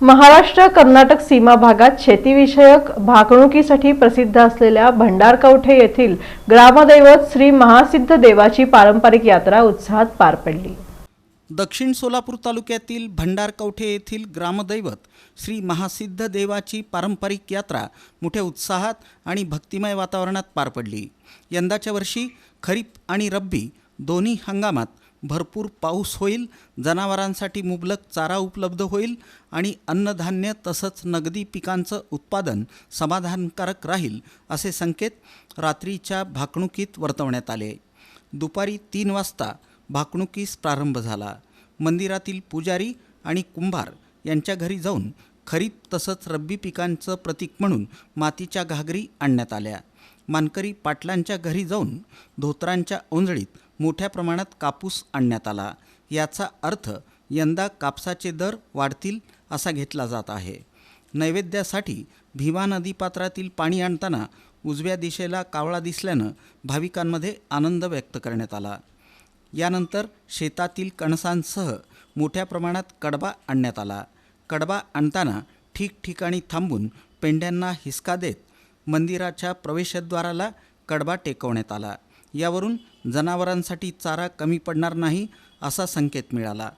महाराष्ट्र कर्नाटक सीमा भागात शेतीविषयक भाकणुकीसाठी प्रसिद्ध असलेल्या भंडारकवठे येथील ग्रामदैवत श्री महासिद्ध देवाची पारंपरिक यात्रा उत्साहात पार पडली. दक्षिण सोलापूर तालुक्यातील भंडारकवठे येथील ग्रामदैवत श्री महासिद्ध देवाची पारंपरिक यात्रा मोठ्या उत्साहात आणि भक्तिमय वातावरणात पार पडली. यंदाच्या वर्षी खरीप आणि रब्बी दोन्ही हंगामात भरपूर पाऊस होईल जनावरांसाठी मुबलक चारा उपलब्ध होईल आणि अन्नधान्य तसंच नगदी पिकांचं उत्पादन समाधानकारक राहील असे संकेत रात्रीच्या भाकणुकीत वर्तवण्यात आले. दुपारी तीन वाजता भाकणुकीस प्रारंभ झाला. मंदिरातील पुजारी आणि कुंभार यांच्या घरी जाऊन खरीप तसंच रब्बी पिकांचं प्रतीक म्हणून मातीच्या घागरी आणण्यात आल्या. मानकरी पाटलांच्या घरी जाऊन धोतरांच्या ओंजळीत मोठ्या प्रमाणात कापूस आणण्यात आला. याचा अर्थ यंदा कापसाचे दर वाढतील असा घेतला जात आहे. नैवेद्यासाठी भीमा नदीपात्रातील पाणी आणताना उजव्या दिशेला कावळा दिसल्यानं भाविकांमध्ये आनंद व्यक्त करण्यात आला. यानंतर शेतातील कणसांसह मोठ्या प्रमाणात कडबा आणण्यात आला. कडबा आणताना ठिकठिकाणी थांबून पेंड्यांना हिसका देत मंदिराच्या प्रवेशद्वाराला कडबा टेकवण्यात आला. यावरून जनावरांसाठी चारा कमी पडणार नाही असा संकेत मिळाला.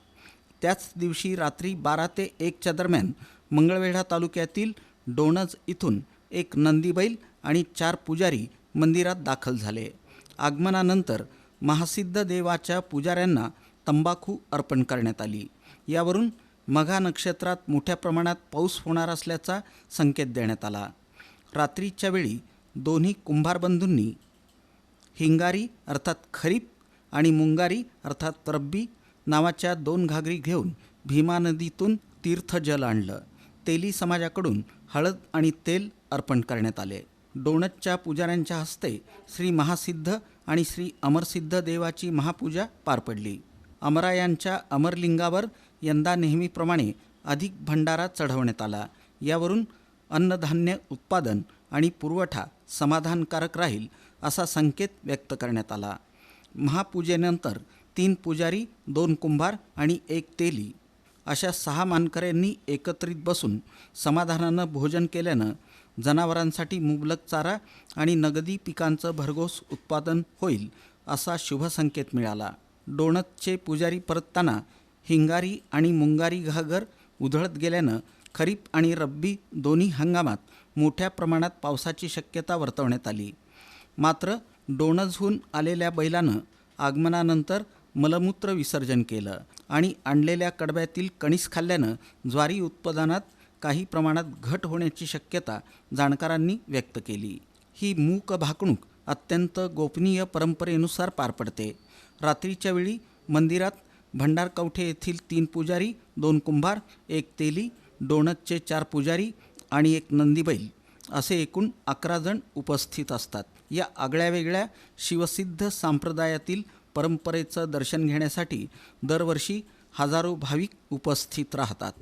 त्याच दिवशी रात्री बारा ते एकच्या दरम्यान मंगळवेढा तालुक्यातील डोणज इथून एक नंदीबैल आणि चार पुजारी मंदिरात दाखल झाले. आगमनानंतर महासिद्ध देवाच्या पुजाऱ्यांना तंबाखू अर्पण करण्यात आली. यावरून मघा नक्षत्रात मोठ्या प्रमाणात पाऊस होणार असल्याचा संकेत देण्यात आला. रात्रीच्या वेळी दोन्ही कुंभारबंधूंनी हिंगारी अर्थात खरीप आणि मुंगारी अर्थात रब्बी नावाच्या दोन घागरी घेऊन भीमा नदीतून तीर्थजल आणलं. तेली समाजाकडून हळद आणि तेल अर्पण करण्यात आले. डोणतच्या पुजाऱ्यांच्या हस्ते श्री महासिद्ध आणि श्री अमरसिद्ध देवाची महापूजा पार पडली. अमरायांच्या अमरलिंगावर यंदा नेहमीप्रमाणे अधिक भंडारा चढवण्यात आला. यावरून अन्नधान्य उत्पादन आणि पुरवठा समाधानकारक राहील असा संकेत व्यक्त करण्यात आला. महापूजेनंतर तीन पुजारी दोन कुंभार आणि एक तेली अशा सहा मानकऱ्यांनी एकत्रित बसून समाधानानं भोजन केल्यानं जनावरांसाठी मुबलक चारा आणि नगदी पिकांचं भरघोस उत्पादन होईल असा शुभसंकेत मिळाला. डोणतचे पुजारी परतताना हिंगारी आणि मुंगारी घागर उधळत गेल्यानं खरीप आणि रब्बी दोन्ही हंगामात मोठ्या प्रमाणात पावसाची शक्यता वर्तवण्यात आली. मात्र डोणजहून आलेल्या बैलानं आगमनानंतर मलमूत्र विसर्जन केलं आणि आणलेल्या कडब्यातील कणीस खाल्ल्यानं ज्वारी उत्पादनात काही प्रमाणात घट होण्याची शक्यता जाणकारांनी व्यक्त केली. ही मूक भाकणूक अत्यंत गोपनीय परंपरेनुसार पार पडते. रात्रीच्या वेळी मंदिरात भंडारकवठे येथील तीन पुजारी दोन कुंभार एक तेली डोणतचे चार पुजारी आणि एक नंदीबैल असे एकूण अकरा जण उपस्थित असतात. या आगळ्या वेगळ्या शिवसिद्ध संप्रदायातील परंपरेचं दर्शन घेण्यासाठी दरवर्षी हजारो भाविक उपस्थित राहतात.